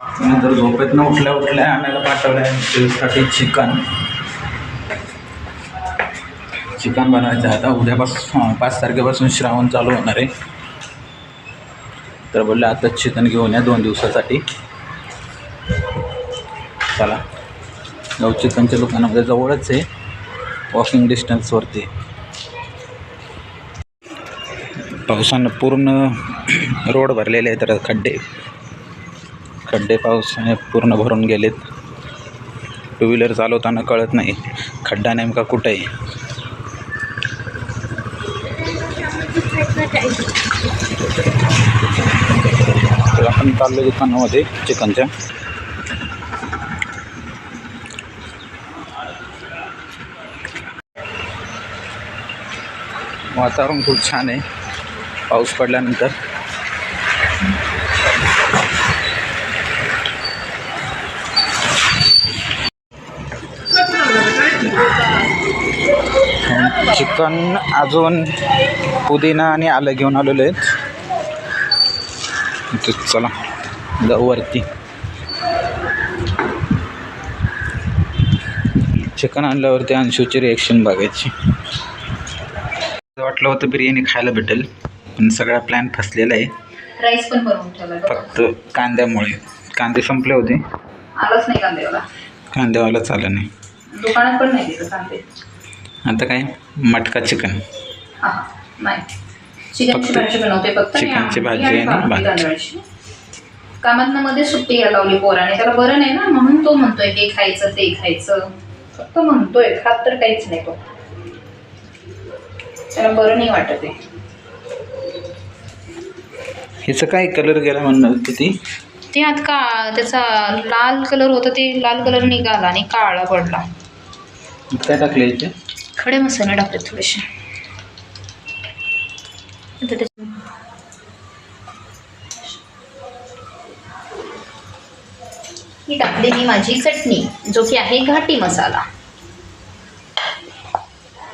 नंतर झोपेतनं उठल्या उठल्या आणायला पाठवलं आहे त्यासाठी चिकन. चिकन बनवायचं आहे. आता उद्यापासून पाच तारखेपासून श्रावण चालू होणार आहे. तर बोलले आता चिकन घेऊन या दोन दिवसासाठी. चला. जाऊ चिकनच्या दुकानामध्ये जवळच आहे. वॉकिंग डिस्टन्सवरती पावसानं पूर्ण रोड भरलेले आहेत तर खड्डे खड्डे पावसाने पूर्ण भरून गेलेत. टू व्हीलर चालवताना कळत नाही खड्डा नेमका कुठे आहे? तर आपण चाललो दुकानामध्ये चिकनच्या. वातावरण खूप छान आहे. पाऊस पडल्यानंतर चिकन अजून पुदिना आणि आलं घेऊन आलेलो आहेत. चला जाऊ वरती. चिकन आणल्यावरती अंशूची रिॲक्शन बघायची. वाटलं होतं बिर्याणी खायला भेटेल पण सगळा प्लॅन फसलेला आहे. राईस पण. फक्त कांद्यामुळे. कांदे संपले होते. आलाच नाही कांदेवाला कांद्यावाला चालं नाही. दुकानात पण नाही कांदे. आता काय? मटका चिकन. हा नाही. चिकनची भाजी बनवते फक्त आणि चिकनची भाजी आणि. तांदळाची. कामातनं मध्ये सुट्टी लावली पोराने. त्याला बरं नाही ना? म्हणून तो म्हणतोय ते खायचं ते खायचं. फक्त म्हणतोय खात तर काहीच नाही तो. त्याला बरं नाही वाटत आहे. ह्याचं काय कलर गेला म्हणणं होती ती? ते आत का त्याचा लाल कलर होता ते लाल कलर निघाला आणि काळा पडला. काय टाकले खडे मसाले टाकले थोडेसे. ही टाकली मी माझी चटणी जो की आहे घाटी मसाला.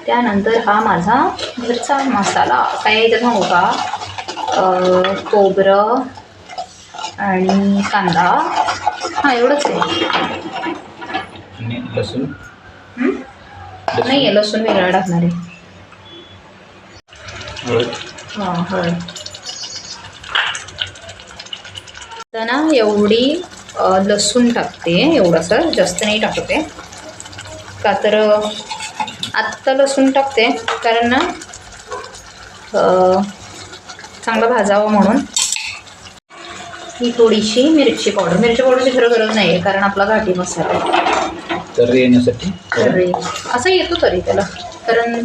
त्यानंतर हा माझा घरचा मसाला काय त्याचा होता का खोबरं आणि कांदा. हा एवढंच आहे. लसूण? नाही आहे लसूण वेगळा टाकणार आहे. हां हळद. ना एवढी लसूण टाकते एवढंसं जास्त नाही टाकते का तर आत्ता लसूण टाकते कारण ना चांगलं भाजावं म्हणून. ही थोडीशी मिरची पावडर. मिरची पावडरची खरं गरज नाही आहे कारण आपला घाटी मसाला आहे. तर येण्यासाठी. तर्री असं येतो तरी त्याला. कारण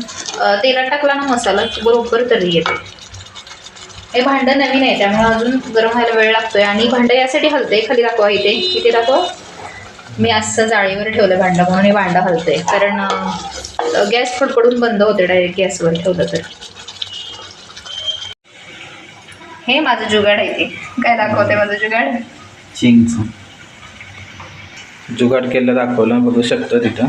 तेलात टाकला ना मसाला बरोबर तर्री येते. हे भांडं नवीन आहे त्यामुळे अजून गरम व्हायला वेळ लागतोय. आणि भांडं यासाठी हलते खाली दाखवा इथे. इथे दाखव. मी असं जाळीवर ठेवलं भांडं म्हणून हे भांडं हलते कारण गॅस फडफडून बंद होते डायरेक्ट गॅसवर ठेवलं तर. हे माझं जुगाड आहे ते. काय दाखवते माझं जुगाड? चिंगचं जुगाड केलं दाखवलं बघू शकतो तिथं.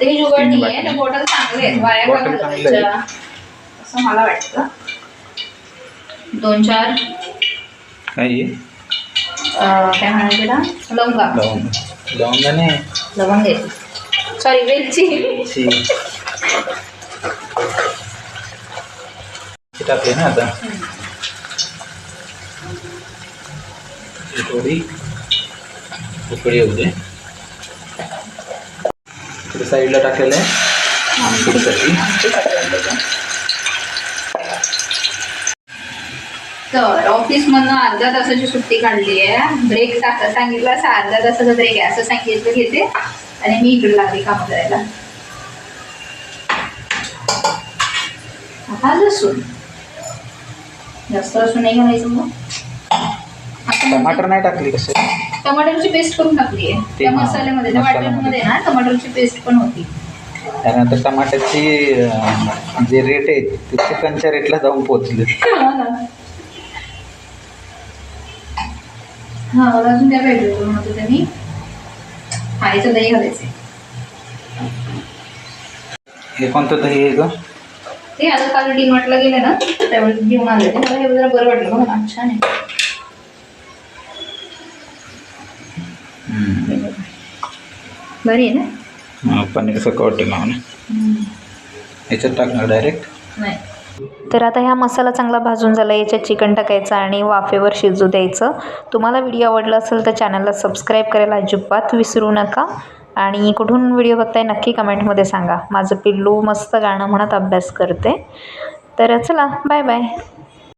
ते जुगाड तीन बाटल्या. बॉटल. चांगले आहेत. वाया का बॉटल चांगले आहेत. घालवायच्या? असं मला वाटतं. दोन चार. काय आहे अं, काय म्हणायचे ना लवंगा. लवंग. लवंगाने लवंग आहे. सॉरी वेलची. टाकली ना आता. ही थोडी उकळी येऊ दे. इकडे साईडला टाकलेलं आहे. तर ऑफिस मधनं अर्ध्या तासाची सुट्टी काढली आहे. ब्रेक टाका सांगितलं असं अर्ध्या तासाचा ब्रेक आहे. असं सांगितलं घेते. आणि मी इकडे लागली काम करायला. आता लसूण. जास्त लसूण नाही घालायचं मग. टमाटर नाही टाकली कसे? टमाटरची पेस्ट करून टाकली आहे. त्या मसाल्यामध्ये त्या. वाटणामध्ये ना टमाटरची पेस्ट पण होती. त्यानंतर टमाट्याची जे रेट आहे ते चिकनच्या रेटला जाऊन पोहोचले. हा मला अजून पाहिजे होते खायचं दही घालायचे हे कोणतं दही आहे ग? ते आता काल डीमार्टला गेले ना त्यावेळेस घेऊन आले ते मला हे जरा बरं वाटलं बघा. छान आहे. बरी आहे ना? हा, पनीरचं कवटे लावून याच्यात टाकणार डायरेक्ट नाही. तर आता ह्या मसाला चांगला भाजून झाला याच्यात चिकन टाकायचं आणि वाफेवर शिजू द्यायचं. तुम्हाला व्हिडिओ आवडला असेल तर चॅनलला सबस्क्राईब करायला अजिबात विसरू नका. आणि कुठून व्हिडिओ बघताय नक्की कमेंटमध्ये सांगा. माझं पिल्लू मस्त गाणं म्हणत अभ्यास करते. तर चला बाय बाय